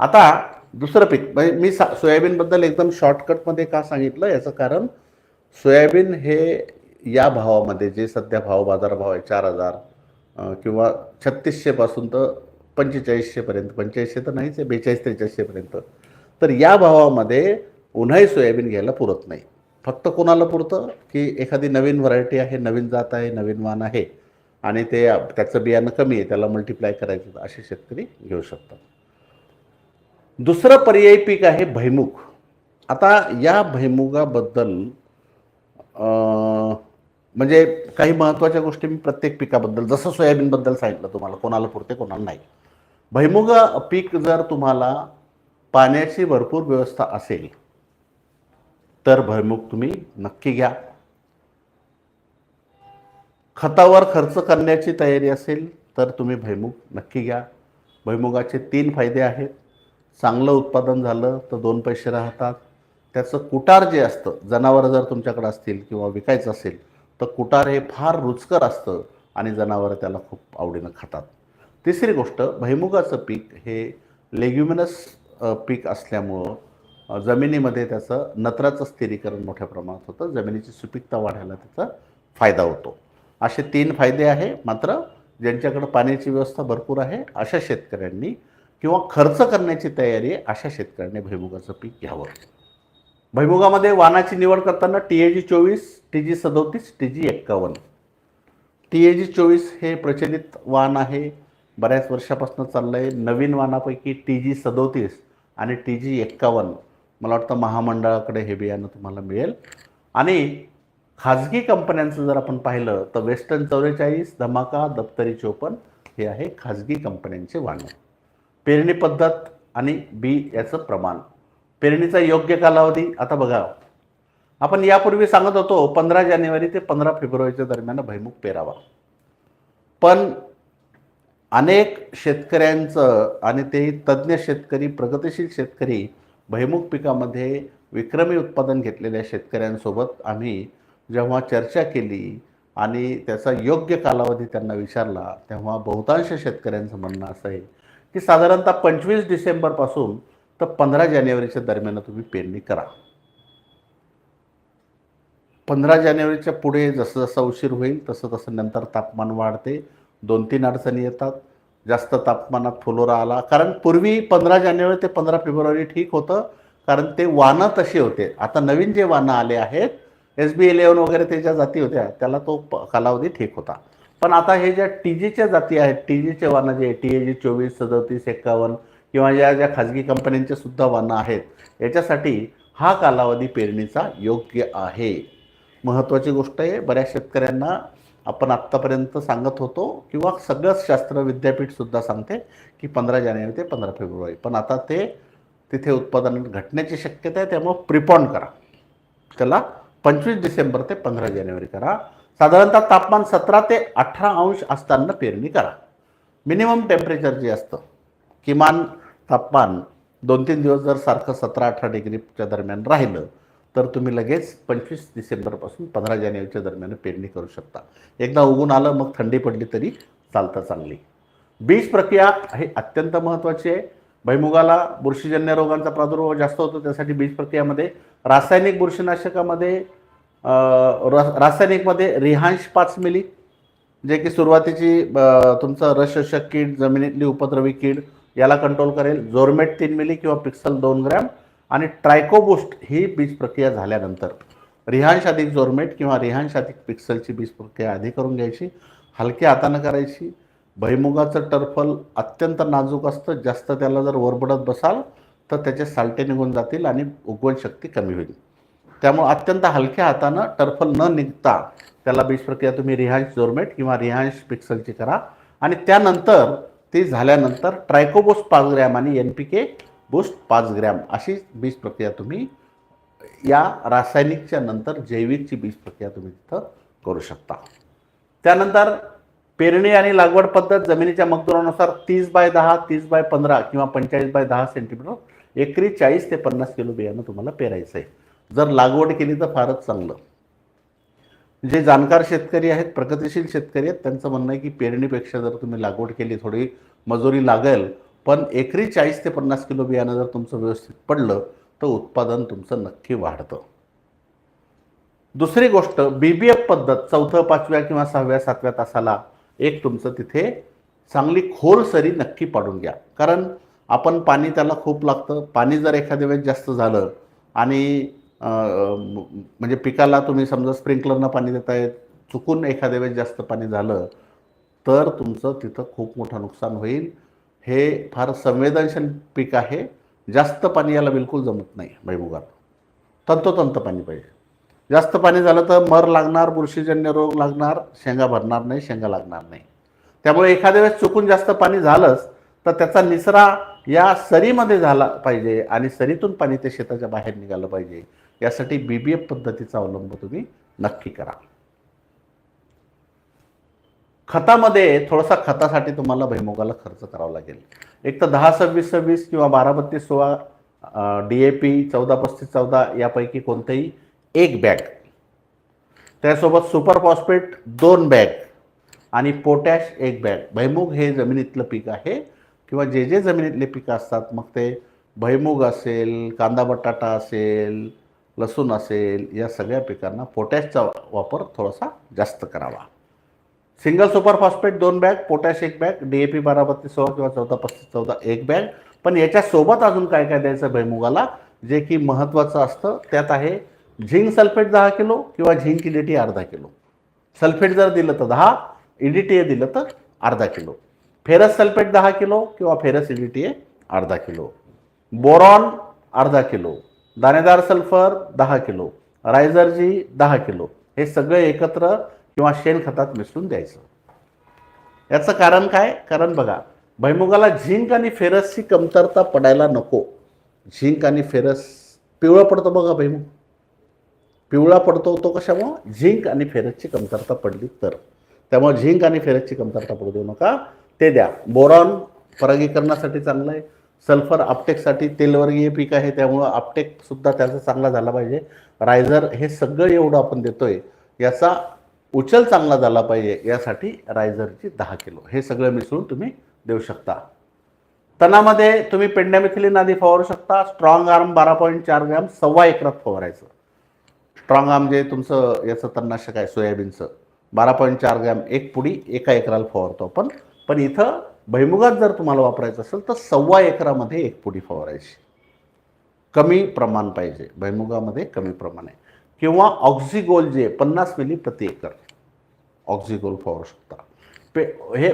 आता दुसरं पीक म्हणजे मी सा सोयाबीनबद्दल एकदम शॉर्टकटमध्ये का सांगितलं याचं कारण सोयाबीन हे या भावामध्ये जे सध्या भाव बाजार भाव आहे चार हजार किंवा छत्तीसशेपासून तर पंचेचाळीसशेपर्यंत पंचेचाळीसशे तर नाहीच आहे बेचाळीस त्रेचाळीसशेपर्यंत तर या भावामध्ये उन्हाळी सोयाबीन घ्यायला पुरत नाही. फक्त कोणाला पुरतं? की एखादी नवीन व्हरायटी आहे नवीन जात आहे नवीन वाण आहे आणि ते त्याचं बियाणं कमी आहे त्याला मल्टिप्लाय करायचं असे शेतकरी घेऊ शकतात. दुसरं पर्यायी पीक आहे भैमुख. आता या भैमुगाबद्दल म्हणजे काही महत्त्वाच्या गोष्टी मी प्रत्येक पिकाबद्दल जसं सोयाबीनबद्दल सांगितलं तुम्हाला कोणाला पुरते कोणाला नाही. भैमुग पीक जर तुम्हाला पाण्याची भरपूर व्यवस्था असेल तर भैमुग तुम्ही नक्की घ्या. खतावर खर्च करण्याची तयारी असेल तर तुम्ही भैमुग नक्की घ्या. भैमुगाचे तीन फायदे आहेत. चांगलं उत्पादन झालं तर दोन पैसे राहतात. त्याचं कुटार जे असतं जनावरं जर तुमच्याकडे असतील किंवा विकायचं असेल तर कुटार हे फार रुचकर असतं आणि जनावरं त्याला खूप आवडीनं खातात. तिसरी गोष्ट भैमुगाचं पीक हे लेग्युमिनस पीक असल्यामुळं जमिनीमध्ये त्याचं नत्राचं स्थिरीकरण मोठ्या प्रमाणात होतं. जमिनीची सुपीकता वाढायला त्याचा फायदा होतो. असे तीन फायदे आहे. मात्र ज्यांच्याकडं पाण्याची व्यवस्था भरपूर आहे अशा शेतकऱ्यांनी किंवा खर्च करण्याची तयारी आहे अशा शेतकऱ्यांनी भुईमुगाचं पीक घ्यावं. भुईमुगामध्ये वानाची निवड करताना टी ए जी चोवीस टी जी सदोतीस टी जी एक्कावन्न. टी ए जी चोवीस हे प्रचलित वाण आहे. बऱ्याच वर्षापासून चाललं आहे नवीन वाणापैकी टी जी सदोतीस आणि टी जी एक्कावन्न. मला वाटतं महामंडळाकडे हे बियाणं तुम्हाला मिळेल. आणि खाजगी कंपन्यांचं जर आपण पाहिलं तर वेस्टर्न चौवेचाळीस धमाका दप्तरी चोपन्न हे आहे खाजगी कंपन्यांचे वाण. पेरणी पद्धत आणि बी याचं प्रमाण. पेरणीचा योग्य कालावधी आता बघा. आपण यापूर्वी सांगत होतो पंधरा जानेवारी ते पंधरा फेब्रुवारीच्या दरम्यान भैमुख पेरावा. पण अनेक शेतकऱ्यांचं आणि ते तज्ज्ञ शेतकरी प्रगतिशील शेतकरी भैमुख पिकामध्ये विक्रमी उत्पादन घेतलेल्या शेतकऱ्यांसोबत आम्ही जेव्हा चर्चा केली आणि त्याचा योग्य कालावधी त्यांना विचारला तेव्हा बहुतांश शेतकऱ्यांचं म्हणणं असं आहे की साधारणतः पंचवीस डिसेंबरपासून तर पंधरा जानेवारीच्या दरम्यान तुम्ही पेरणी करा. पंधरा जानेवारीच्या पुढे जसं जसं उशीर होईल तसं तसं नंतर तापमान वाढते. दोन तीन अडचणी येतात. जास्त तापमानात फुलोरा आला. कारण पूर्वी पंधरा जानेवारी ते पंधरा फेब्रुवारी ठीक होतं. कारण ते वाणं तशी होते. आता नवीन जे वाणं आले आहेत एस बी इलेवन वगैरे त्याच्या ज्या जाती होत्या त्याला तो प- कालावधी ठीक होता. पण आता हे ज्या टी जीच्या जाती आहेत टी जीच्या वाणं जे टी ए जी चोवीस सदतीस एक्कावन्न किंवा ज्या ज्या खाजगी कंपन्यांचे सुद्धा वाहनं आहेत याच्यासाठी हा कालावधी पेरणीचा योग्य आहे. महत्त्वाची गोष्ट आहे बऱ्याच शेतकऱ्यांना आपण आत्तापर्यंत सांगत होतो किंवा सगळंच शास्त्र विद्यापीठसुद्धा सांगते की पंधरा जानेवारी ते पंधरा फेब्रुवारी. पण आता ते तिथे उत्पादन घटण्याची शक्यता आहे त्यामुळं प्रिपॉन करा. त्याला पंचवीस डिसेंबर ते पंधरा जानेवारी करा. साधारणतः तापमान सतरा ते अठरा अंश असताना पेरणी करा. मिनिमम टेम्परेचर जे असतं किमान तापमान दोन तीन दिवस जर सारखं सतरा अठरा डिग्रीच्या दरम्यान राहिलं तर तुम्ही लगेच पंचवीस डिसेंबरपासून पंधरा जानेवारीच्या दरम्यान पेरणी करू शकता. एकदा उगून आलं मग थंडी पडली तरी चालतं चांगली. बीज प्रक्रिया हे अत्यंत महत्त्वाची आहे. भैमुगाला बुरशीजन्य रोगांचा प्रादुर्भाव जास्त होतो त्यासाठी बीज प्रक्रियामध्ये रासायनिक बुरशीनाशकामध्ये रासायनिकमध्ये रिहांश पाच मिली जे की सुरुवातीची तुमचं रसशोषक कीड जमिनीतली उपद्रवी कीड याला कंट्रोल करेल. जोरमेट तीन मिली किंवा पिक्सल दोन ग्रॅम. आणि ट्रायकोबुस्ट ही बीज प्रक्रिया झाल्यानंतर. रिहांश अधिक जोरमेट किंवा रिहांश अधिक पिक्सलची बीज प्रक्रिया आधी करून घ्यायची. हलक्या हातानं करायची. भैमुगाचं टर्फल अत्यंत नाजूक असतं. जास्त त्याला जर वरबडत बसाल तर त्याचे सालटे निघून जातील आणि उगवण शक्ती कमी होईल. त्यामुळे अत्यंत हलक्या हातानं टर्फल न निघता त्याला बीज प्रक्रिया तुम्ही रिहांश जोरमेट किंवा रिहांश पिक्सलची करा. आणि त्यानंतर ती झाल्यानंतर ट्रायकोबोस्ट पाच ग्रॅम आणि एन पी के बूस्ट पाच ग्रॅम अशी बीज प्रक्रिया तुम्ही या रासायनिकच्या नंतर जैविकची बीज प्रक्रिया तुम्ही तिथं करू शकता. त्यानंतर पेरणी आणि लागवड पद्धत जमिनीच्या मकदुरानुसार तीस बाय दहा तीस बाय पंधरा किंवा पंचेचाळीस बाय दहा सेंटीमीटर एकरी चाळीस ते पन्नास किलो बियाणं तुम्हाला पेरायचं आहे जर लागवड केली तर फारच चांगलं. जे जाणकार शेतकरी आहेत प्रगतिशील शेतकरी आहेत त्यांचं म्हणणं आहे की पेरणीपेक्षा जर तुम्ही लागवड केली थोडी मजुरी लागेल पण एकरी चाळीस ते पन्नास किलो बियाणं जर तुमचं व्यवस्थित पडलं तर उत्पादन तुमचं नक्की वाढतं. दुसरी गोष्ट बी बी एफ पद्धत चौथं पाचव्या किंवा सहाव्या सातव्या तासाला एक तुमचं तिथे चांगली खोल सरी नक्की पाडून घ्या. कारण आपण पाणी त्याला खूप लागतं. पाणी जर एखाद्या वेळेस जास्त झालं आणि म्हणजे पिकाला तुम्ही समजा स्प्रिंकलरनं पाणी देताय चुकून एखाद्या वेळेस जास्त पाणी झालं तर तुमचं तिथं खूप मोठं नुकसान होईल. हे फार संवेदनशील पीक आहे. जास्त पाणी याला बिलकुल जमत नाही भैमुगात तंतोतंत पाणी पाहिजे. जास्त पाणी झालं तर मर लागणार बुरशीजन्य रोग लागणार शेंगा भरणार नाही शेंगा लागणार नाही. त्यामुळे एखाद्या वेळेस चुकून जास्त पाणी झालंच तर त्याचा निचरा या सरीमध्ये झाला पाहिजे आणि सरीतून पाणी ते शेताच्या बाहेर निघालं पाहिजे. यासाठी बी बी एफ पद्धतीचा अवलंब तुम्ही नक्की करा. खतामध्ये थोडासा खतासाठी तुम्हाला भैमुगाला खर्च करावा लागेल. एक तर दहा सव्वीस सव्वीस किंवा बारा बत्तीस सोळा डी ए पी चौदा पस्तीस चौदा यापैकी कोणतेही एक बॅग. त्यासोबत सुपर फॉस्फेट दोन बॅग आणि पोटॅश एक बॅग. भैमुग हे जमिनीतलं पीक आहे किंवा जे जे जमिनीतले पिकं असतात मग ते भैमुग असेल कांदा बटाटा असेल लसूण असेल या सगळ्या पिकांना पोटॅशचा वापर थोडासा जास्त करावा. सिंगल सुपर फॉस्फेट दोन बॅग पोटॅश एक बॅग डी ए पी बारा बत्तीस सोळा किंवा चौदा पस्तीस चौदा एक बॅग. पण याच्यासोबत अजून काय काय द्यायचं भैमुगाला जे की महत्त्वाचं असतं त्यात आहे झिंक सल्फेट दहा किलो किंवा झिंक इडिटी अर्धा किलो. सल्फेट जर दिलं तर दहा इडिटीए दिलं तर अर्धा किलो. फेरस सल्फेट दहा किलो किंवा फेरस इडिटीए अर्धा किलो. बोरॉन अर्धा किलो. दाणेदार सल्फर दहा किलो रायझरजी दहा किलो हे सगळे एकत्र किंवा शेणखतात मिसळून द्यायचं. याचं कारण काय? कारण बघा भैमुगाला झिंक आणि फेरसची कमतरता पडायला नको. झिंक आणि फेरस पिवळं पडतं बघा भैमुग पिवळा पडतो तो कशामुळं? झिंक आणि फेरसची कमतरता पडली तर. त्यामुळे झिंक आणि फेरसची कमतरता पडू देऊ नका. ते द्या. बोरॉन परागीकरणासाठी चांगलं आहे. सल्फर आपटेकसाठी तेलवर्गीय पीक आहे त्यामुळं आपटेकसुद्धा त्याचा चांगला झाला पाहिजे. रायझर हे सगळं एवढं आपण देतोय याचा उचल चांगला झाला पाहिजे यासाठी रायझरची दहा किलो. हे सगळं मिसळून तुम्ही देऊ शकता. तणामध्ये तुम्ही पेंडॅमिथिलिन आधी फवारू शकता स्ट्रॉंग आर्म बारा पॉईंट चार ग्रॅम सव्वा एकरात फवारायचं. स्ट्रॉंग आर्म जे तुमचं याचं तणनाशक आहे सोयाबीनचं बारा पॉईंट चार ग्रॅम एक पुडी एका एकराला फवारतो आपण. पण इथं भैमुगात जर तुम्हाला वापरायचं असेल तर सव्वा एकरामध्ये एक पुडी फवारायची. कमी प्रमाण पाहिजे. भैमुगामध्ये कमी प्रमाण आहे. किंवा ऑक्झिगोल जे पन्नास मिली प्रति एकर. ऑक्झिगोल फवारू शकता. पे हे